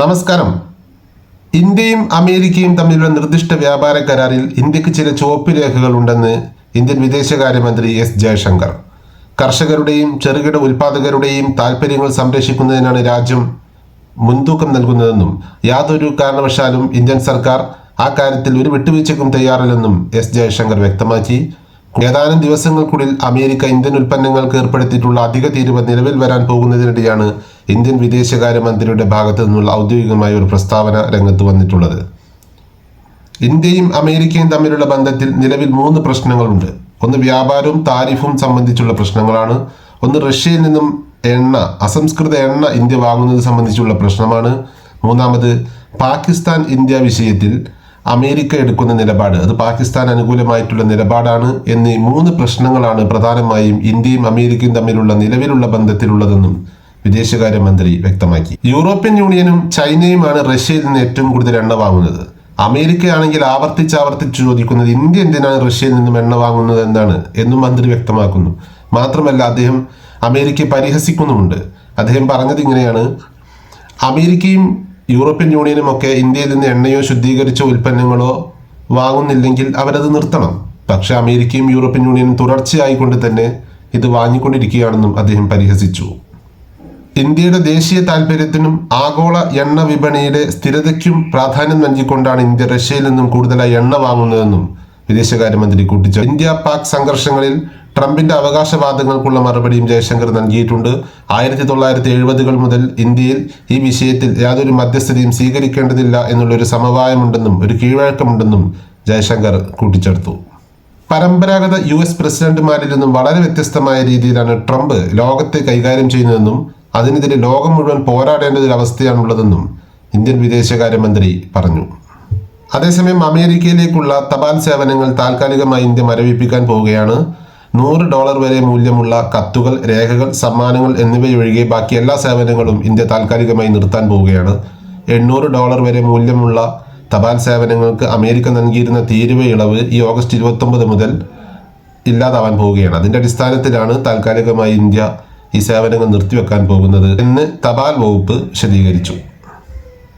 നമസ്കാരം. ഇന്ത്യയും അമേരിക്കയും തമ്മിലുള്ള നിർദ്ദിഷ്ട വ്യാപാര കരാറിൽ ഇന്ത്യയ്ക്ക് ചില ചുവപ്പ് രേഖകൾ ഉണ്ടെന്ന് ഇന്ത്യൻ വിദേശകാര്യമന്ത്രി എസ് ജയശങ്കർ. കർഷകരുടെയും ചെറുകിട ഉൽപാദകരുടെയും താൽപ്പര്യങ്ങൾ സംരക്ഷിക്കുന്നതിനാണ് രാജ്യം മുൻതൂക്കം നൽകുന്നതെന്നും യാതൊരു കാരണവശാലും ഇന്ത്യൻ സർക്കാർ ആ കാര്യത്തിൽ ഒരു വിട്ടുവീഴ്ചയ്ക്കും തയ്യാറില്ലെന്നും എസ് ജയശങ്കർ വ്യക്തമാക്കി. ഏതാനും ദിവസങ്ങൾക്കുള്ളിൽ അമേരിക്ക ഇന്ത്യൻ ഉൽപ്പന്നങ്ങൾക്ക് ഏർപ്പെടുത്തിയിട്ടുള്ള അധിക തീരുവ നിലവിൽ വരാൻ പോകുന്നതിനിടെയാണ് ഇന്ത്യൻ വിദേശകാര്യമന്ത്രിയുടെ ഭാഗത്തു നിന്നുള്ള ഔദ്യോഗികമായ ഒരു പ്രസ്താവന രംഗത്ത് വന്നിട്ടുള്ളത്. ഇന്ത്യയും അമേരിക്കയും തമ്മിലുള്ള ബന്ധത്തിൽ നിലവിൽ മൂന്ന് പ്രശ്നങ്ങളുണ്ട്. ഒന്ന് വ്യാപാരവും താരിഫും സംബന്ധിച്ചുള്ള പ്രശ്നങ്ങളാണ്. ഒന്ന് റഷ്യയിൽ നിന്നും എണ്ണ അസംസ്കൃത എണ്ണ ഇന്ത്യ വാങ്ങുന്നത് സംബന്ധിച്ചുള്ള പ്രശ്നമാണ്. മൂന്നാമത് പാകിസ്ഥാൻ ഇന്ത്യ വിഷയത്തിൽ അമേരിക്ക എടുക്കുന്ന നിലപാട്. അത് പാകിസ്ഥാൻ അനുകൂലമായിട്ടുള്ള നിലപാടാണ് എന്നീ മൂന്ന് പ്രശ്നങ്ങളാണ് പ്രധാനമായും ഇന്ത്യയും അമേരിക്കയും തമ്മിലുള്ള നിലവിലുള്ള ബന്ധത്തിലുള്ളതെന്നും വിദേശകാര്യമന്ത്രി വ്യക്തമാക്കി. യൂറോപ്യൻ യൂണിയനും ചൈനയുമാണ് റഷ്യയിൽ നിന്ന് ഏറ്റവും കൂടുതൽ എണ്ണ വാങ്ങുന്നത്. അമേരിക്കയാണെങ്കിൽ ആവർത്തിച്ച് ആവർത്തിച്ച് ചോദിക്കുന്നത് ഇന്ത്യ എന്തിനാണ് റഷ്യയിൽ നിന്നും എണ്ണ വാങ്ങുന്നത് എന്നാണ് എന്നും മന്ത്രി വ്യക്തമാക്കുന്നു. മാത്രമല്ല അദ്ദേഹം അമേരിക്കയെ പരിഹസിക്കുന്നുമുണ്ട്. അദ്ദേഹം പറഞ്ഞത് ഇങ്ങനെയാണ്. അമേരിക്കയും യൂറോപ്യൻ യൂണിയനും ഒക്കെ ഇന്ത്യയിൽ നിന്ന് എണ്ണയോ ശുദ്ധീകരിച്ച ഉൽപ്പന്നങ്ങളോ വാങ്ങുന്നില്ലെങ്കിൽ അവരത് നിർത്തണം. പക്ഷേ അമേരിക്കയും യൂറോപ്യൻ യൂണിയനും തുടർച്ചയായിക്കൊണ്ട് തന്നെ ഇത് വാങ്ങിക്കൊണ്ടിരിക്കുകയാണെന്നും അദ്ദേഹം പരിഹസിച്ചു. ഇന്ത്യയുടെ ദേശീയ താല്പര്യത്തിനും ആഗോള എണ്ണ വിപണിയുടെ സ്ഥിരതയ്ക്കും പ്രാധാന്യം നൽകിക്കൊണ്ടാണ് ഇന്ത്യ റഷ്യയിൽ നിന്നും കൂടുതലായി എണ്ണ വാങ്ങുന്നതെന്നും വിദേശകാര്യമന്ത്രി കൂട്ടിച്ചേർത്തു. ഇന്ത്യ പാക് സംഘർഷങ്ങളിൽ ട്രംപിന്റെ അവകാശവാദങ്ങൾക്കുള്ള മറുപടിയും ജയശങ്കർ നൽകിയിട്ടുണ്ട്. ആയിരത്തി തൊള്ളായിരത്തി എഴുപതുകൾ മുതൽ ഇന്ത്യയിൽ ഈ വിഷയത്തിൽ യാതൊരു മധ്യസ്ഥതയും സ്വീകരിക്കേണ്ടതില്ല എന്നുള്ളൊരു സമവായമുണ്ടെന്നും ഒരു കീഴ്വഴക്കമുണ്ടെന്നും ജയശങ്കർ കൂട്ടിച്ചേർത്തു. പരമ്പരാഗത യു എസ് പ്രസിഡന്റുമാരിൽ നിന്നും വളരെ വ്യത്യസ്തമായ രീതിയിലാണ് ട്രംപ് ലോകത്തെ കൈകാര്യം ചെയ്യുന്നതെന്നും അതിനെതിരെ ലോകം മുഴുവൻ പോരാടേണ്ട ഒരു അവസ്ഥയാണുള്ളതെന്നും ഇന്ത്യൻ വിദേശകാര്യമന്ത്രി പറഞ്ഞു. അതേസമയം അമേരിക്കയിലേക്കുള്ള തപാൽ സേവനങ്ങൾ താൽക്കാലികമായി ഇന്ത്യ മരവിപ്പിക്കാൻ പോവുകയാണ്. നൂറ് ഡോളർ വരെ മൂല്യമുള്ള കത്തുകൾ രേഖകൾ സമ്മാനങ്ങൾ എന്നിവയൊഴികെ ബാക്കി എല്ലാ സേവനങ്ങളും ഇന്ത്യ താൽക്കാലികമായി നിർത്താൻ പോവുകയാണ്. എണ്ണൂറ് ഡോളർ വരെ മൂല്യമുള്ള തപാൽ സേവനങ്ങൾക്ക് അമേരിക്ക നൽകിയിരുന്ന തീരുവ ഇളവ് ഈ ഓഗസ്റ്റ് ഇരുപത്തൊമ്പത് മുതൽ ഇല്ലാതാവാൻ പോവുകയാണ്. അതിന്റെ അടിസ്ഥാനത്തിലാണ് താൽക്കാലികമായി ഇന്ത്യ ഈ സേവനങ്ങൾ നിർത്തിവെക്കാൻ പോകുന്നത് എന്ന് തപാൽ വകുപ്പ് വിശദീകരിച്ചു.